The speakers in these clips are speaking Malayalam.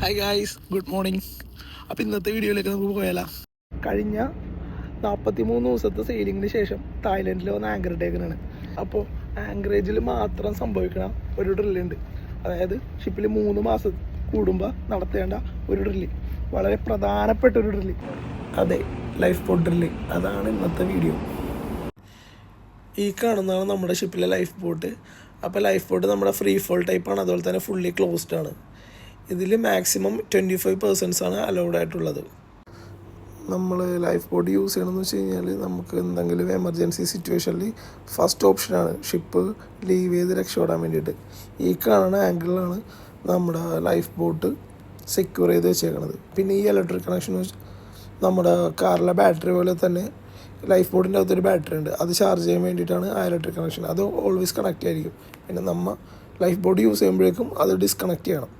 ഹായ് ഗായ്സ് ഗുഡ് മോർണിംഗ് അപ്പോൾ ഇന്നത്തെ വീഡിയോയിലേക്ക് നമുക്ക് പോയാലോ? കഴിഞ്ഞ നാൽപ്പത്തി മൂന്ന് ദിവസത്തെ സെയിലിങ്ങിന് ശേഷം തായ്ലൻഡിൽ വന്ന് ആങ്കർ ടേക്കനാണ് അപ്പോൾ ആങ്കറേജിൽ മാത്രം സംഭവിക്കണ ഒരു ഡ്രില്ലുണ്ട് അതായത് ഷിപ്പിൽ മൂന്ന് മാസം കൂടുമ്പോൾ നടത്തേണ്ട ഒരു ഡ്രില്ല് വളരെ പ്രധാനപ്പെട്ട ഒരു ഡ്രില്ല് അതെ ലൈഫ് ബോട്ട് ഡ്രില്ല് അതാണ് ഇന്നത്തെ വീഡിയോ ഈ കാണുന്നതാണ് നമ്മുടെ ഷിപ്പിലെ ലൈഫ് ബോട്ട് അപ്പോൾ ലൈഫ് ബോട്ട് നമ്മുടെ ഫ്രീ ഫോൾ ടൈപ്പാണ് അതുപോലെ തന്നെ ഫുള്ളി ക്ലോസ്ഡ് ആണ്. ഇതിൽ മാക്സിമം ട്വന്റി ഫൈവ് ആണ് അലൗഡ് ആയിട്ടുള്ളത്. നമ്മൾ ലൈഫ് ബോട്ട് യൂസ് ചെയ്യണമെന്ന് വെച്ച് കഴിഞ്ഞാൽ നമുക്ക് എന്തെങ്കിലും എമർജൻസി സിറ്റുവേഷനിൽ ഫസ്റ്റ് ഓപ്ഷനാണ് ഷിപ്പ് ലീവ് ചെയ്ത് രക്ഷപ്പെടാൻ വേണ്ടിയിട്ട്. ഈ കാണുന്ന ആംഗിളിലാണ് നമ്മുടെ ലൈഫ് ബോട്ട് സെക്യൂർ ചെയ്ത് വെച്ചേക്കണത്. പിന്നെ ഈ ഇലക്ട്രിക് കണക്ഷൻ നമ്മുടെ കാറിലെ ബാറ്ററി പോലെ തന്നെ ലൈഫ് ബോട്ടിന്റെ അകത്തൊരു ബാറ്ററി ഉണ്ട്. അത് ചാർജ് ചെയ്യാൻ വേണ്ടിയിട്ടാണ് ആ ഇലക്ട്രിക് കണക്ഷൻ അത് ഓൾവേസ് കണക്റ്റ് ആയിരിക്കും. പിന്നെ നമ്മൾ ലൈഫ് ബോട്ട് യൂസ് ചെയ്യുമ്പോഴേക്കും അത് ഡിസ്കണക്റ്റ് ചെയ്യണം.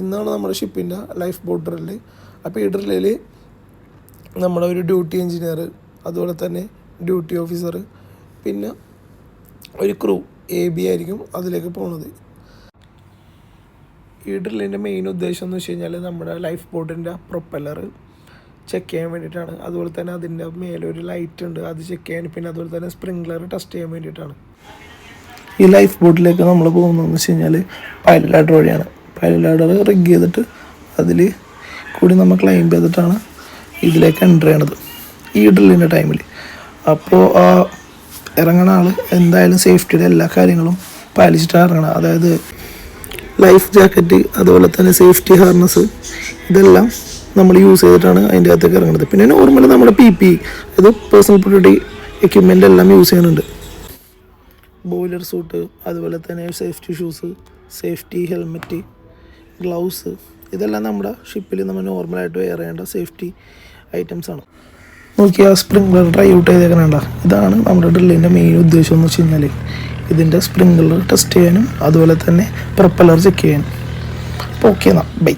ഇന്നാണ് നമ്മുടെ ഷിപ്പിന്റെ ലൈഫ് ബോട്ട് ഡ്രില്ല് അപ്പോൾ ഈ ഡ്രില്ലിൽ നമ്മുടെ ഒരു ഡ്യൂട്ടി എഞ്ചിനീയർ അതുപോലെ തന്നെ ഡ്യൂട്ടി ഓഫീസർ പിന്നെ ഒരു ക്രൂ എ ബി ആയിരിക്കും അതിലേക്ക് പോണത്. ഈ ഡ്രില്ലിന്റെ മെയിൻ ഉദ്ദേശം എന്ന് വെച്ച് കഴിഞ്ഞാൽ നമ്മുടെ ലൈഫ് ബോട്ടിന്റെ പ്രൊപ്പല്ലർ ചെക്ക് ചെയ്യാൻ വേണ്ടിയിട്ടാണ്. അതുപോലെ തന്നെ അതിന്റെ മേലെ ഒരു ലൈറ്റ് ഉണ്ട് അത് ചെക്ക് ചെയ്യാൻ പിന്നെ അതുപോലെ തന്നെ സ്പ്രിംഗ്ലർ ടെസ്റ്റ് ചെയ്യാൻ വേണ്ടിയിട്ടാണ്. ഈ ലൈഫ് ബോട്ടിലേക്ക് നമ്മൾ പോകുന്നതെന്ന് വെച്ച് കഴിഞ്ഞാൽ പൈലറ്റ് വഴിയാണ് പൈലറ്റ് ലാഡർ റിഗ് ചെയ്തിട്ട് അതിൽ കൂടി നമ്മൾ ക്ലൈം ചെയ്തിട്ടാണ് ഇതിലേക്ക് എന്റർ ചെയ്യണത് ഈ ഡ്രില്ലിന്റെ ടൈമിൽ. അപ്പോൾ ആ ഇറങ്ങണ ആൾ എന്തായാലും സേഫ്റ്റിയുടെ എല്ലാ കാര്യങ്ങളും പാലിച്ചിട്ടാണ് ഇറങ്ങണം അതായത് ലൈഫ് ജാക്കറ്റ് അതുപോലെ തന്നെ സേഫ്റ്റി ഹാർനസ് ഇതെല്ലാം നമ്മൾ യൂസ് ചെയ്തിട്ടാണ് അതിന്റെ അകത്തേക്ക് ഇറങ്ങുന്നത് പിന്നെ നോർമലി നമ്മുടെ പി പി അത് പേഴ്സണൽ പ്രൊട്ടക്ടി എക്യുപ്മെന്റ് എല്ലാം യൂസ് ചെയ്യുന്നുണ്ട്. ബോയിലർ സൂട്ട് അതുപോലെ തന്നെ safety shoes safety helmet gloves ഇതെല്ലാം നമ്മുടെ ഷിപ്പിൽ നമ്മൾ നോർമലായിട്ട് വെയർ ചെയ്യേണ്ട സേഫ്റ്റി ഐറ്റംസ് ആണ്. നോക്കി ആ സ്പ്രിംഗ്ലർ ഡ്രൈ ഔട്ട് ചെയ്തേക്കണേണ്ട. ഇതാണ് നമ്മുടെ ഡ്രില്ലിന്റെ മെയിൻ ഉദ്ദേശം എന്ന് വെച്ച് കഴിഞ്ഞാൽ ഇതിന്റെ സ്പ്രിംഗ്ലർ ടെസ്റ്റ് ചെയ്യാനും അതുപോലെ തന്നെ പ്രൊപ്പലർ ചെക്ക് ചെയ്യാനും. അപ്പോൾ ഓക്കെ എന്നാൽ ബൈ